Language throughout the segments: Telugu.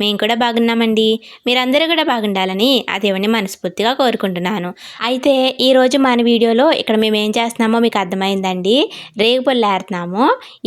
మేము కూడా బాగున్నామండి. మీరందరూ కూడా బాగుండాలని ఆ దేవుని మనస్ఫూర్తిగా కోరుకుంటున్నాను. అయితే ఈరోజు మన వీడియోలో ఇక్కడ మేము ఏం చేస్తున్నామో మీకు అర్థమైందండి. రేగుపళ్ళు ఏరుతున్నాము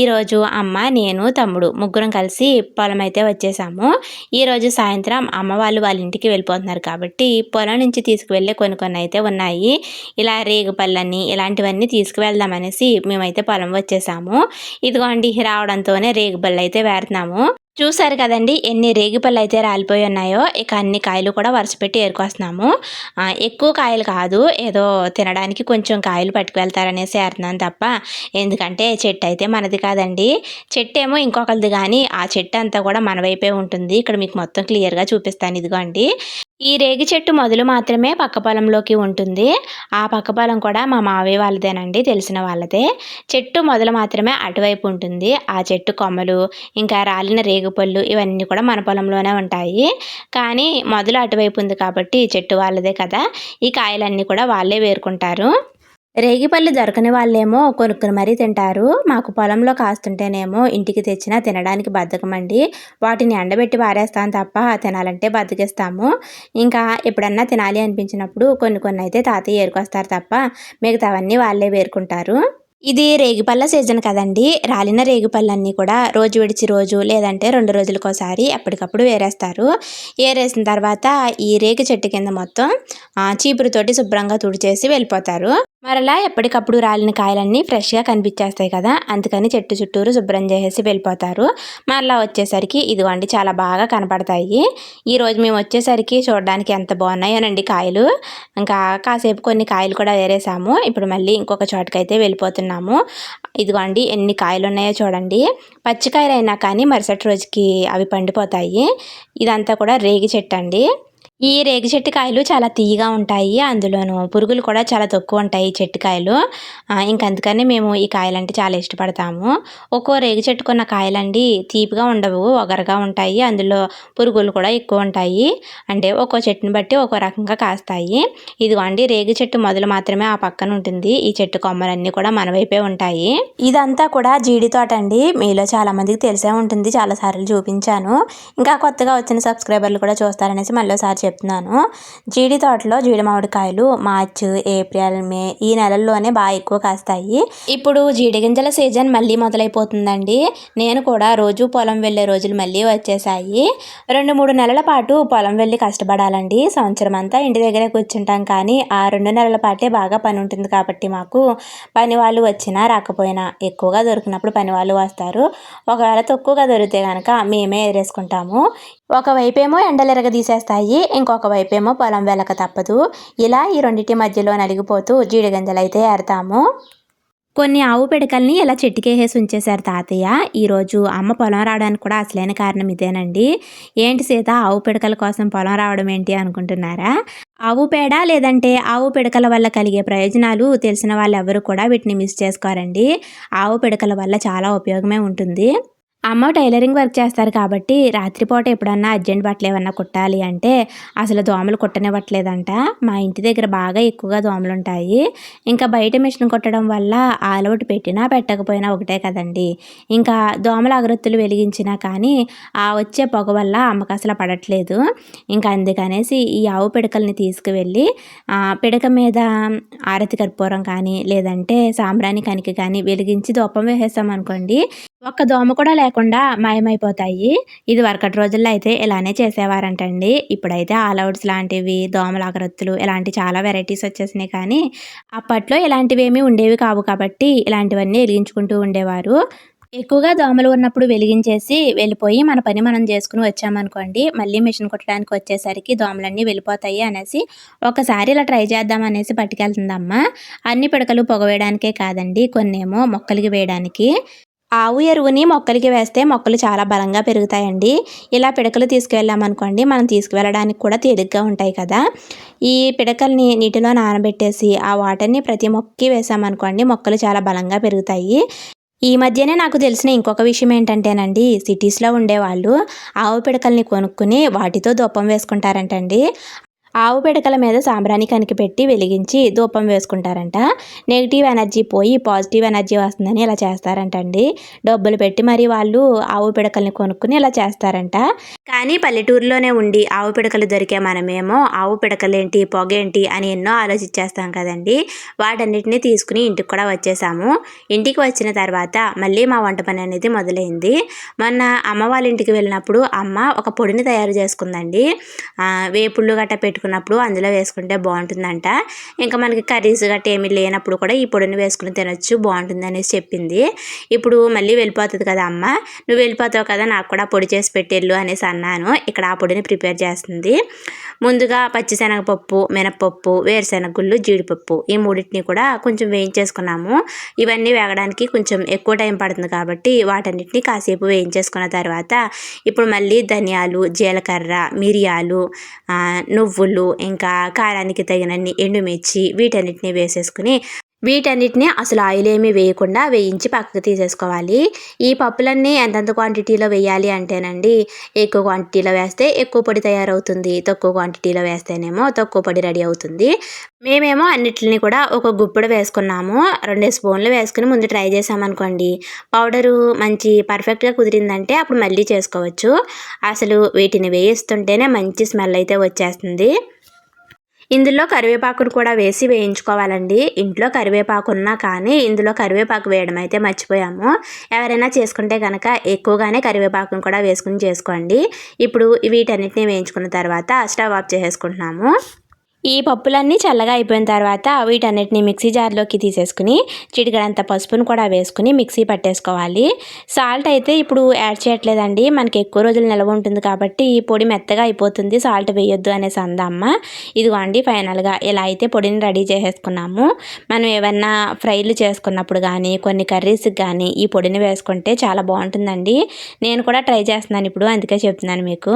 ఈరోజు అమ్మ నేను తమ్ముడు ముగ్గురం కలిసి పొలం అయితే వచ్చేసాము. ఈరోజు సాయంత్రం అమ్మ వాళ్ళు వాళ్ళ ఇంటికి వెళ్ళిపోతున్నారు కాబట్టి పొలం నుంచి తీసుకువెళ్ళే కొన్ని కొన్ని అయితే ఉన్నాయి. ఇలా రేగుపళ్ళని ఇలాంటివన్నీ తీసుకువెళ్దామనేసి మేమైతే పొలం వచ్చేసాము. ఇదిగోండి రావడంతోనే రేగుపళ్ళు అయితే వేరుతున్నాము చూసారు కదండి ఎన్ని రేగిపళ్ళు అయితే రాలిపోయి ఉన్నాయో ఇక అన్ని కాయలు కూడా వరుసపెట్టి ఏరుకొస్తున్నాము. ఎక్కువ కాయలు కాదు ఏదో తినడానికి కొంచెం కాయలు పట్టుకువెళ్తారనేసి ఏరుతున్నాను తప్ప ఎందుకంటే చెట్టు అయితే మనది కాదండి. చెట్టు ఏమో ఇంకొకరిది కానీ ఆ చెట్టు అంతా కూడా మన వైపే ఉంటుంది. ఇక్కడ మీకు మొత్తం క్లియర్గా చూపిస్తాను ఇదిగోండి. ఈ రేగి చెట్టు మొదలు మాత్రమే పక్క పొలంలోకి ఉంటుంది. ఆ పక్క పొలం కూడా మా మావయ్య వాళ్ళదేనండి తెలిసిన వాళ్ళదే. చెట్టు మొదలు మాత్రమే అటువైపు ఉంటుంది. ఆ చెట్టు కొమ్మలు ఇంకా రాలిన రేగుపళ్ళు ఇవన్నీ కూడా మన పొలంలోనే ఉంటాయి. కానీ మొదలు అటువైపు ఉంది కాబట్టి చెట్టు వాళ్ళదే కదా. ఈ కాయలన్నీ కూడా వాళ్ళే వేరుకుంటారు. రేగిపళ్ళు దొరకని వాళ్ళేమో కొనుక్కుని మరీ తింటారు. మాకు పొలంలో కాస్తుంటేనేమో ఇంటికి తెచ్చినా తినడానికి బద్ధకమండి. వాటిని ఎండబెట్టి పారేస్తాం తప్ప తినాలంటే బద్దకిస్తాము. ఇంకా ఎప్పుడన్నా తినాలి అనిపించినప్పుడు కొన్ని కొన్ని అయితే తాతయ్య ఏరుకొస్తారు తప్ప మిగతావన్నీ వాళ్ళే వేరుకుంటారు. ఇది రేగిపళ్ళ సీజన్ కదండి. రాలిన రేగిపళ్ళన్నీ కూడా రోజు విడిచి రోజు లేదంటే రెండు రోజులకోసారి ఎప్పటికప్పుడు వేరేస్తారు వేరేసిన తర్వాత ఈ రేగి చెట్టు కింద మొత్తం ఆ, చీపురుతోటి శుభ్రంగా తుడిచేసి వెళ్ళిపోతారు. మరలా ఎప్పటికప్పుడు రాలిన కాయలన్నీ ఫ్రెష్గా కనిపించేస్తాయి కదా. అందుకని చెట్టు చుట్టూరు శుభ్రం చేసేసి వెళ్ళిపోతారు. మరలా వచ్చేసరికి ఇదిగోండి చాలా బాగా కనపడతాయి. ఈ రోజు మేము వచ్చేసరికి చూడడానికి ఎంత బాగున్నాయోనండి కాయలు. ఇంకా కాసేపు కొన్ని కాయలు కూడా వేరేసాము ఇప్పుడు మళ్ళీ ఇంకొక చోటకైతే వెళ్ళిపోతున్నాము. ఇదిగోండి ఎన్ని కాయలు ఉన్నాయో చూడండి. పచ్చికాయలు అయినా కానీ మరుసటి రోజుకి అవి పండిపోతాయి. ఇదంతా కూడా రేగి చెట్టు అండి ఈ రేగి చెట్టు కాయలు చాలా తీయగా ఉంటాయి. అందులోనూ పురుగులు కూడా చాలా తక్కువ ఉంటాయి ఈ చెట్టు కాయలు అందుకని మేము ఈ కాయలంటే చాలా ఇష్టపడతాము. ఒక్కో రేగి చెట్టుకున్న కాయలండి తీపిగా ఉండవు ఒగరగా ఉంటాయి. అందులో పురుగులు కూడా ఎక్కువ ఉంటాయి. అంటే ఒక్కో చెట్టుని బట్టి ఒక్కో రకంగా కాస్తాయి. ఇదిగోండి రేగి చెట్టు మొదలు మాత్రమే ఆ పక్కన ఉంటుంది. ఈ చెట్టు కొమ్మలన్నీ కూడా మన వైపే ఉంటాయి. ఇదంతా కూడా జీడి తోట అండి. మీలో చాలా మందికి తెలిసే ఉంటుంది. చాలా సార్లు చూపించాను. ఇంకా కొత్తగా వచ్చిన సబ్స్క్రైబర్లు కూడా చూస్తారనేసి మళ్ళీ ఒకసారి చెప్తున్నాను. జీడి తోటలో జీడి మామిడికాయలు మార్చ్ ఏప్రిల్ మే ఈ నెలల్లోనే బాగా ఎక్కువ కాస్తాయి. ఇప్పుడు జీడి గింజల సీజన్ మళ్ళీ మొదలైపోతుందండి. నేను కూడా రోజు పొలం వెళ్ళే రోజులు మళ్ళీ వచ్చేసాయి. రెండు మూడు నెలల పాటు పొలం వెళ్ళి కష్టపడాలండి. సంవత్సరం అంతా ఇంటి దగ్గరే కూర్చుంటాం కానీ ఆ రెండు నెలల పాటే బాగా పని ఉంటుంది కాబట్టి మాకు పని వాళ్ళు వచ్చినా రాకపోయినా ఎక్కువగా దొరికినప్పుడు పని వాళ్ళు వస్తారు. ఒకవేళ తక్కువగా దొరికితే కనుక మేమే ఎదురేసుకుంటాము ఒకవైపేమో ఎండలు ఎరగదీసేస్తాయి. ఇంకొక వైపేమో పొలం వెళ్ళక తప్పదు. ఇలా ఈ రెండింటి మధ్యలో నలిగిపోతూ జీడిగింజలు అయితే ఏరతాము. కొన్ని ఆవు పిడకల్ని ఇలా చెట్టుకేసేసి ఉంచేశారు తాతయ్య. ఈరోజు అమ్మ పొలం రావడానికి కూడా అసలైన కారణం ఇదేనండి. ఏంటి సీత ఆవు పిడకల కోసం పొలం రావడం ఏంటి అనుకుంటున్నారా? ఆవు పేడ లేదంటే ఆవు పిడకల వల్ల కలిగే ప్రయోజనాలు తెలిసిన వాళ్ళు ఎవరు కూడా వీటిని మిస్ చేసుకోరండి. ఆవు పిడకల వల్ల చాలా ఉపయోగమే ఉంటుంది. అమ్మ టైలరింగ్ వర్క్ చేస్తారు కాబట్టి రాత్రిపూట ఎప్పుడన్నా అర్జెంట్ బట్టలు ఏమన్నా కుట్టాలి అంటే అసలు దోమలు కుట్టనివ్వట్లేదంట. మా ఇంటి దగ్గర బాగా ఎక్కువగా దోమలు ఉంటాయి. ఇంకా బయట మిషన్ కుట్టడం వల్ల ఆలౌట్ పెట్టినా పెట్టకపోయినా ఒకటే కదండి. ఇంకా దోమల అగరొత్తులు వెలిగించినా కానీ ఆ వచ్చే పొగ వల్ల అమ్మకు అసలు పడట్లేదు. ఇంకా అందుకనేసి ఈ ఆవు పిడకల్ని తీసుకువెళ్ళి ఆ, పిడక మీద ఆరతి కర్పూరం కానీ లేదంటే సాంబ్రాణి కనికి కానీ వెలిగించి దూపం వేసేస్తాం అనుకోండి ఒక్క దోమ కూడా లేకుండా మాయమైపోతాయి. ఇది వరకటి రోజుల్లో అయితే ఇలానే చేసేవారంటండి. ఇప్పుడైతే ఆల్ అవుట్స్ లాంటివి దోమల అగరత్తులు ఇలాంటి చాలా వెరైటీస్ వచ్చేసినాయి కానీ అప్పట్లో ఇలాంటివి ఏమీ ఉండేవి కావు కాబట్టి ఇలాంటివన్నీ వెలిగించుకుంటూ ఉండేవారు. ఎక్కువగా దోమలు ఉన్నప్పుడు వెలిగించేసి వెళ్ళిపోయి మన పని మనం చేసుకుని వచ్చామనుకోండి మళ్ళీ మిషన్ కుట్టడానికి వచ్చేసరికి దోమలన్నీ వెళ్ళిపోతాయి అనేసి ఒకసారి ఇలా ట్రై చేద్దాం అనేసి పట్టుకెళ్తుందమ్మ. అన్ని పిడకలు పొగ వేయడానికే కాదండి కొన్నేమో మొక్కలకి వేయడానికి. ఆవు ఎరువుని మొక్కలకి వేస్తే మొక్కలు చాలా బలంగా పెరుగుతాయండి. ఇలా పిడకలు తీసుకువెళ్ళామనుకోండి మనం తీసుకువెళ్ళడానికి కూడా తేలిగ్గా ఉంటాయి కదా. ఈ పిడకల్ని నీటిలో నానబెట్టేసి ఆ వాటర్ని ప్రతి మొక్కకి వేసామనుకోండి మొక్కలు చాలా బలంగా పెరుగుతాయి. ఈ మధ్యనే నాకు తెలిసిన ఇంకొక విషయం ఏంటంటేనండి సిటీస్లో ఉండేవాళ్ళు ఆవు పిడకల్ని కొనుక్కుని వాటితో దూపం వేసుకుంటారంటండి. ఆవు పిడకల మీద సాంబ్రాణి కనికిపెట్టి వెలిగించి ధూపం వేసుకుంటారంట. నెగిటివ్ ఎనర్జీ పోయి పాజిటివ్ ఎనర్జీ వస్తుందని ఇలా చేస్తారంట అండి డబ్బులు పెట్టి మరి వాళ్ళు ఆవు పిడకల్ని కొనుక్కుని ఇలా చేస్తారంట. కానీ పల్లెటూరులోనే ఉండి ఆవు పిడకలు దొరికే మనమేమో ఆవు పిడకలేంటి పొగేంటి అని ఎన్నో ఆలోచించేస్తాం కదండి. వాటన్నిటిని తీసుకుని ఇంటికి కూడా వచ్చేసాము. ఇంటికి వచ్చిన తర్వాత మళ్ళీ మా వంట పని అనేది మొదలైంది. మొన్న అమ్మ వాళ్ళ ఇంటికి వెళ్ళినప్పుడు అమ్మ ఒక పొడిని తయారు చేసుకుందండి. వేపుళ్ళు గట్ట పెట్టుకున్నప్పుడు అందులో వేసుకుంటే బాగుంటుందంట. ఇంకా మనకి కర్రీస్ గట్ట ఏమీ లేనప్పుడు కూడా ఈ పొడిని వేసుకుని తినొచ్చు బాగుంటుంది అనేసి చెప్పింది. ఇప్పుడు మళ్ళీ వెళ్ళిపోతుంది కదా అమ్మ. నువ్వు వెళ్ళిపోతావు కదా నాకు కూడా పొడి చేసి పెట్టేళ్ళు అనేసి అన్నాను. ఇక్కడ ఆ పొడిని ప్రిపేర్ చేస్తుంది. ముందుగా పచ్చిశనగపప్పు మినపప్పు వేరుశనగ గుళ్ళు జీడిపప్పు ఈ మూడింటిని కూడా కొంచెం వేయించేసుకున్నాము. ఇవన్నీ వేగడానికి కొంచెం ఎక్కువ టైం పడుతుంది కాబట్టి వాటన్నిటిని కాసేపు వేయించేసుకున్న తర్వాత ఇప్పుడు మళ్ళీ ధనియాలు జీలకర్ర మిరియాలు నువ్వులు ఇంకా కారానికి తగినన్ని ఎండుమిర్చి వీటన్నిటిని వేసేసుకుని వీటన్నిటిని అసలు ఆయిల్ ఏమీ వేయకుండా వేయించి పక్కకు తీసేసుకోవాలి. ఈ పప్పులన్నీ ఎంతెంత క్వాంటిటీలో వేయాలి అంటేనండి ఎక్కువ క్వాంటిటీలో వేస్తే ఎక్కువ పొడి తయారవుతుంది. తక్కువ క్వాంటిటీలో వేస్తేనేమో తక్కువ పొడి రెడీ అవుతుంది. మేమేమో అన్నిటిని కూడా ఒక గుప్పుడు వేసుకున్నాము. రెండు స్పూన్లు వేసుకుని ముందు ట్రై చేసామనుకోండి. పౌడరు మంచి పర్ఫెక్ట్గా కుదిరిందంటే అప్పుడు మళ్ళీ చేసుకోవచ్చు. అసలు వీటిని వేయిస్తుంటేనే మంచి స్మెల్ అయితే వచ్చేస్తుంది. ఇందులో కరివేపాకును కూడా వేసి వేయించుకోవాలండి. ఇంట్లో కరివేపాకు ఉన్నా కానీ ఇందులో కరివేపాకు వేయడం అయితే మర్చిపోయాము. ఎవరైనా చేసుకుంటే కనుక ఎక్కువగానే కరివేపాకును కూడా వేసుకుని చేసుకోండి. ఇప్పుడు వీటన్నిటిని వేయించుకున్న తర్వాత స్టవ్ ఆఫ్ చేసేసుకుంటున్నాము. ఈ పప్పులన్నీ చల్లగా అయిపోయిన తర్వాత వీటన్నిటిని మిక్సీ జార్లోకి తీసేసుకుని చిటికడంత పసుపును కూడా వేసుకుని మిక్సీ పట్టేసుకోవాలి. సాల్ట్ అయితే ఇప్పుడు యాడ్ చేయట్లేదండి. మనకి ఎక్కువ రోజులు నిల్వ ఉంటుంది కాబట్టి ఈ పొడి మెత్తగా అయిపోతుంది. సాల్ట్ వేయొద్దు అనేసి అందమ్మ ఇదిగోండి ఫైనల్గా ఇలా అయితే పొడిని రెడీ చేసేసుకున్నాము. మనం ఏమన్నా ఫ్రైలు చేసుకున్నప్పుడు కానీ కొన్ని కర్రీస్కి కానీ ఈ పొడిని వేసుకుంటే చాలా బాగుంటుందండి. నేను కూడా ట్రై చేస్తున్నాను ఇప్పుడు అందుకే చెప్తున్నాను మీకు.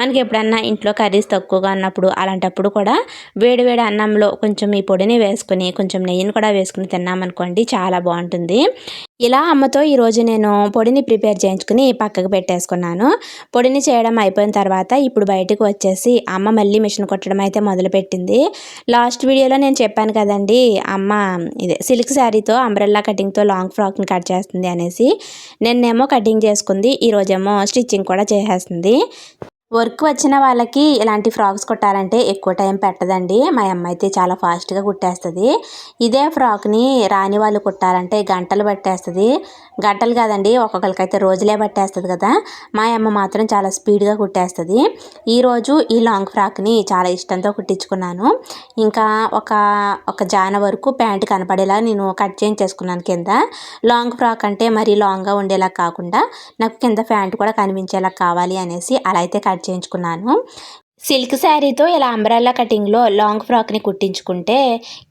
మనకి ఎప్పుడన్నా ఇంట్లో కర్రీస్ తక్కువగా ఉన్నప్పుడు అలాంటప్పుడు కూడా వేడివేడి అన్నంలో కొంచెం ఈ పొడిని వేసుకుని కొంచెం నెయ్యిని కూడా వేసుకుని తిన్నామనుకోండి చాలా బాగుంటుంది. ఇలా అమ్మతో ఈరోజు నేను పొడిని ప్రిపేర్ చేయించుకుని పక్కకు పెట్టేసుకున్నాను. పొడిని చేయడం అయిపోయిన తర్వాత ఇప్పుడు బయటకు వచ్చేసి అమ్మ మళ్ళీ మిషన్ కొట్టడం అయితే మొదలుపెట్టింది. లాస్ట్ వీడియోలో నేను చెప్పాను కదండి అమ్మ ఇదే సిల్క్ శారీతో అంబ్రెల్లా కటింగ్తో లాంగ్ ఫ్రాక్ని కట్ చేస్తుంది అనేసి. నిన్నేమో కటింగ్ చేసుకుంది ఈరోజేమో స్టిచ్చింగ్ కూడా చేసేస్తుంది. వర్క్ వచ్చిన వాళ్ళకి ఇలాంటి ఫ్రాక్స్ కుట్టాలంటే ఎక్కువ టైం పెట్టదండి. మా అమ్మ అయితే చాలా ఫాస్ట్గా కుట్టేస్తుంది. ఇదే ఫ్రాక్ని రాని వాళ్ళు కుట్టాలంటే గంటలు పట్టేస్తుంది. గడ్డలు కాదండి ఒక్కొక్కరికైతే రోజులే పట్టేస్తుంది కదా. మా అమ్మ మాత్రం చాలా స్పీడ్గా కుట్టేస్తుంది. ఈరోజు ఈ లాంగ్ ఫ్రాక్ని చాలా ఇష్టంతో కుట్టించుకున్నాను. ఇంకా ఒక ఒక జాన వరకు ప్యాంట్ కనపడేలా నేను కట్ చేయించేసుకున్నాను కింద. లాంగ్ ఫ్రాక్ అంటే మరీ లాంగ్గా ఉండేలా కాకుండా నాకు కింద ప్యాంట్ కూడా కనిపించేలా కావాలి అనేసి అలా అయితే కట్ చేయించుకున్నాను. సిల్క్ శారీతో ఇలా అంబ్రెల్లా కటింగ్లో లాంగ్ ఫ్రాక్ని కుట్టించుకుంటే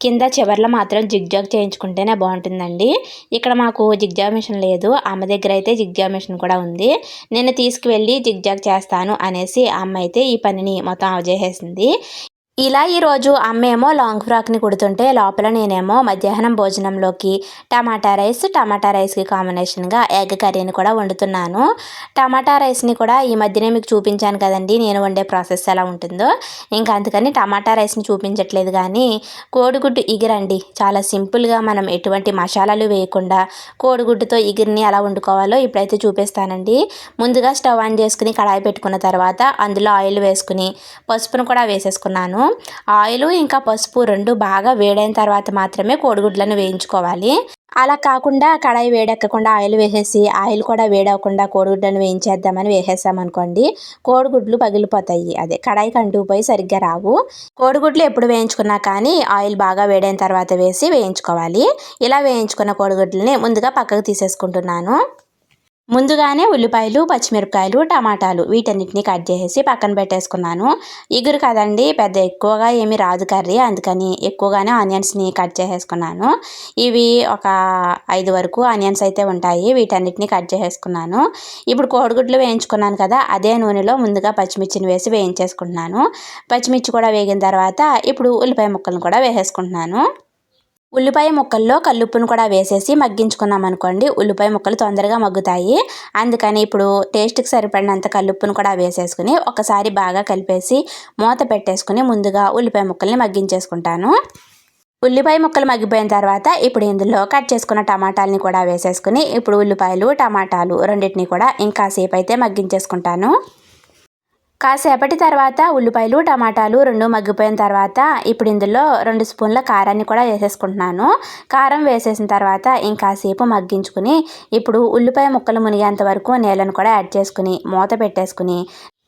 కింద చివర్లో మాత్రం జిగ్జాగ్ చేయించుకుంటేనే బాగుంటుందండి. ఇక్కడ మాకు జిగ్జాగ్ మిషన్ లేదు. అమ్మ దగ్గర అయితే జిగ్జాగ్ మిషన్ కూడా ఉంది. నేను తీసుకువెళ్ళి జిగ్జాగ్ చేస్తాను అనేసి అమ్మ అయితే ఈ పనిని మొత్తం అవజేసేసింది ఇలా ఈరోజు అమ్మేమో లాంగ్ ఫ్రాక్ని కుడుతుంటే లోపల నేనేమో మధ్యాహ్నం భోజనంలోకి టమాటా రైస్ టమాటా రైస్కి కాంబినేషన్గా ఎగ్ కర్రీని కూడా వండుతున్నాను. టమాటా రైస్ని కూడా ఈ మధ్యనే మీకు చూపించాను కదండి నేను వండే ప్రాసెస్ ఎలా ఉంటుందో. ఇంకా అందుకని టమాటా రైస్ని చూపించట్లేదు కానీ కోడిగుడ్డు ఇగిరండి. చాలా సింపుల్గా మనం ఎటువంటి మసాలాలు వేయకుండా కోడిగుడ్డుతో ఇగిరిని ఎలా వండుకోవాలో ఇప్పుడైతే చూపిస్తానండి. ముందుగా స్టవ్ ఆన్ చేసుకుని కడాయి పెట్టుకున్న తర్వాత అందులో ఆయిల్ వేసుకుని పసుపును కూడా వేసేసుకున్నాను. ఆయిల్ ఇంకా పసుపు రెండు బాగా వేడైన తర్వాత మాత్రమే కోడిగుడ్లను వేయించుకోవాలి. అలా కాకుండా కడాయి వేడెక్కకుండా ఆయిల్ వేసేసి ఆయిల్ కూడా వేడవకుండా కోడిగుడ్లను వేయించేద్దామని వేసేసామనుకోండి కోడిగుడ్లు పగిలిపోతాయి. అదే కడాయికి అంటుకుపోయి సరిగ్గా రావు. కోడిగుడ్లు ఎప్పుడు వేయించుకున్నా కానీ ఆయిల్ బాగా వేడైన తర్వాత వేసి వేయించుకోవాలి. ఇలా వేయించుకున్న కోడిగుడ్లని ముందుగా పక్కకు తీసేసుకుంటున్నాను. ముందుగానే ఉల్లిపాయలు పచ్చిమిరపకాయలు టమాటాలు వీటన్నిటిని కట్ చేసేసి పక్కన పెట్టేసుకున్నాను. ఇగురు కదండి పెద్ద ఎక్కువగా ఏమి రాదు కర్రీ. అందుకని ఎక్కువగానే ఆనియన్స్ని కట్ చేసేసుకున్నాను. ఇవి ఒక ఐదు వరకు ఆనియన్స్ అయితే ఉంటాయి. వీటన్నిటిని కట్ చేసేసుకున్నాను. ఇప్పుడు కోడిగుడ్లు వేయించుకున్నాను కదా అదే నూనెలో ముందుగా పచ్చిమిర్చిని వేసి వేయించేసుకుంటున్నాను. పచ్చిమిర్చి కూడా వేగిన తర్వాత ఇప్పుడు ఉల్లిపాయ ముక్కలను కూడా వేసేసుకుంటున్నాను. ఉల్లిపాయ ముక్కల్లో కల్లుప్పును కూడా వేసేసి మగ్గించుకున్నాం అనుకోండి. ఉల్లిపాయ ముక్కలు తొందరగా మగ్గుతాయి. అందుకని ఇప్పుడు టేస్ట్కి సరిపడినంత కల్లుప్పును కూడా వేసేసుకుని ఒకసారి బాగా కలిపేసి మూత పెట్టేసుకుని ముందుగా ఉల్లిపాయ ముక్కల్ని మగ్గించేసుకుంటాను. ఉల్లిపాయ ముక్కలు మగ్గిపోయిన తర్వాత ఇప్పుడు ఇందులో కట్ చేసుకున్న టమాటాలని కూడా వేసేసుకుని ఇప్పుడు ఉల్లిపాయలు టమాటాలు రెండింటిని కూడా ఇంకా సేపు అయితే మగ్గించేసుకుంటాను. కాసేపటి తర్వాత ఉల్లిపాయలు టమాటాలు రెండు మగ్గిపోయిన తర్వాత ఇప్పుడు ఇందులో రెండు స్పూన్ల కారాన్ని కూడా వేసేసుకుంటున్నాను. కారం వేసేసిన తర్వాత ఇంకాసేపు మగ్గించుకుని ఇప్పుడు ఉల్లిపాయ ముక్కలు మునిగేంత వరకు నీళ్ళను కూడా యాడ్ చేసుకుని మూత పెట్టేసుకుని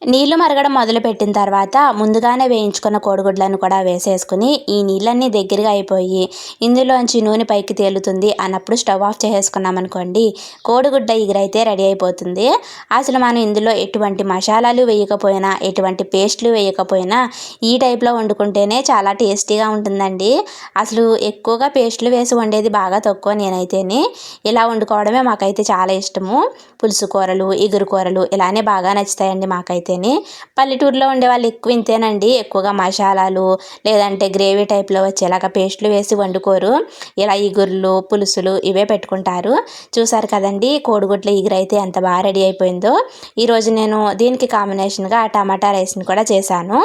నీళ్ళు మరగడం మొదలుపెట్టిన తర్వాత ముందుగానే వేయించుకున్న కోడిగుడ్లను కూడా వేసేసుకుని ఈ నీళ్ళన్నీ దగ్గరగా అయిపోయి ఇందులోంచి నూనె పైకి తేలుతుంది అన్నప్పుడు స్టవ్ ఆఫ్ చేసుకున్నామనుకోండి కోడిగుడ్డ ఎగురైతే రెడీ అయిపోతుంది. అసలు మనం ఇందులో ఎటువంటి మసాలాలు వేయకపోయినా ఎటువంటి పేస్ట్లు వేయకపోయినా ఈ టైప్లో వండుకుంటేనే చాలా టేస్టీగా ఉంటుందండి. అసలు ఎక్కువగా పేస్ట్లు వేసి వండేది బాగా తక్కువ నేనైతేనే. ఇలా వండుకోవడమే మాకైతే చాలా ఇష్టము. పులుసు కూరలు ఎగురు కూరలు ఇలానే బాగా నచ్చుతాయండి మాకైతే. అయితేనే పల్లెటూరులో ఉండే వాళ్ళు ఎక్కువ ఇంతేనండి. ఎక్కువగా మసాలాలు లేదంటే గ్రేవీ టైప్లో వచ్చేలాగా పేస్ట్లు వేసి వండుకోరు. ఇలా ఈగుర్లు పులుసులు ఇవే పెట్టుకుంటారు. చూసారు కదండి కోడిగుడ్ల ఇగురైతే ఎంత బాగా రెడీ అయిపోయిందో. ఈరోజు నేను దీనికి కాంబినేషన్గా టమాటా రైస్ని కూడా చేశాను.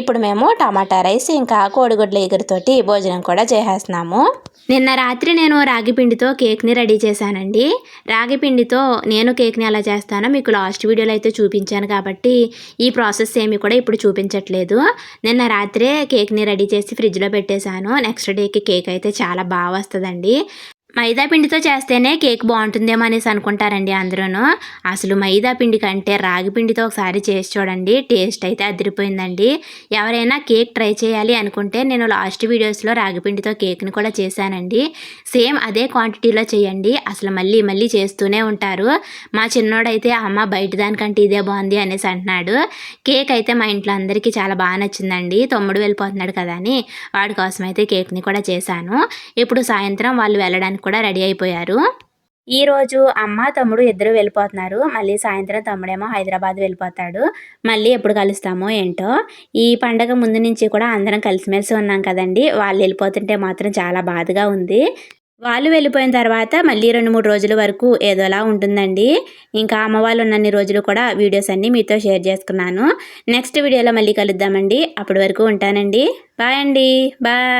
ఇప్పుడు మేము టమాటా రైస్ ఇంకా కోడిగుడ్ల ఇగురుతోటి భోజనం కూడా చేసేస్తున్నాము. నిన్న రాత్రి నేను రాగి పిండితో కేక్ని రెడీ చేశానండి. రాగి పిండితో నేను కేక్ని ఎలా చేస్తానో మీకు లాస్ట్ వీడియోలో అయితే చూపించాను కాబట్టి ఈ ప్రాసెస్ ఏమి కూడా ఇప్పుడు చూపించట్లేదు. నిన్న రాత్రే కేక్ని రెడీ చేసి ఫ్రిడ్జ్లో పెట్టేశాను. నెక్స్ట్ డేకి కేక్ అయితే చాలా బాగా వస్తుందండి. మైదా పిండితో చేస్తేనే కేక్ బాగుంటుందేమో అనేసి అనుకుంటారండి అందరూ అసలు మైదా పిండి కంటే రాగి పిండితో ఒకసారి చేసి చూడండి టేస్ట్ అయితే అదిరిపోయిందండి. ఎవరైనా కేక్ ట్రై చేయాలి అనుకుంటే నేను లాస్ట్ వీడియోస్లో రాగి పిండితో కేక్ని కూడా చేశానండి. సేమ్ అదే క్వాంటిటీలో చేయండి అసలు మళ్ళీ మళ్ళీ చేస్తూనే ఉంటారు. మా చిన్నోడైతే అమ్మ బయట దానికంటే ఇదే బాగుంది అనేసి అంటున్నాడు. కేక్ అయితే మా ఇంట్లో అందరికీ చాలా బాగా నచ్చిందండి తమ్ముడు వెళ్ళిపోతున్నాడు కదా అని. వాడి కోసం అయితే కేక్ని కూడా చేశాను. ఇప్పుడు సాయంత్రం వాళ్ళు వెళ్ళడానికి కూడా రెడీ అయిపోయారు. ఈరోజు అమ్మ తమ్ముడు ఇద్దరు వెళ్ళిపోతున్నారు. మళ్ళీ సాయంత్రం తమ్ముడేమో హైదరాబాద్ వెళ్ళిపోతాడు. మళ్ళీ ఎప్పుడు కలుస్తామో ఏంటో. ఈ పండగ ముందు నుంచి కూడా అందరం కలిసిమెలిసి ఉన్నాం కదండి. వాళ్ళు వెళ్ళిపోతుంటే మాత్రం చాలా బాధగా ఉంది. వాళ్ళు వెళ్ళిపోయిన తర్వాత మళ్ళీ రెండు మూడు రోజుల వరకు ఏదోలా ఉంటుందండి. ఇంకా అమ్మ వాళ్ళు ఉన్నన్ని రోజులు కూడా వీడియోస్ అన్నీ మీతో షేర్ చేసుకున్నాను. నెక్స్ట్ వీడియోలో మళ్ళీ కలుద్దామండి. అప్పటి వరకు ఉంటానండి. బాయ్ అండి. బాయ్.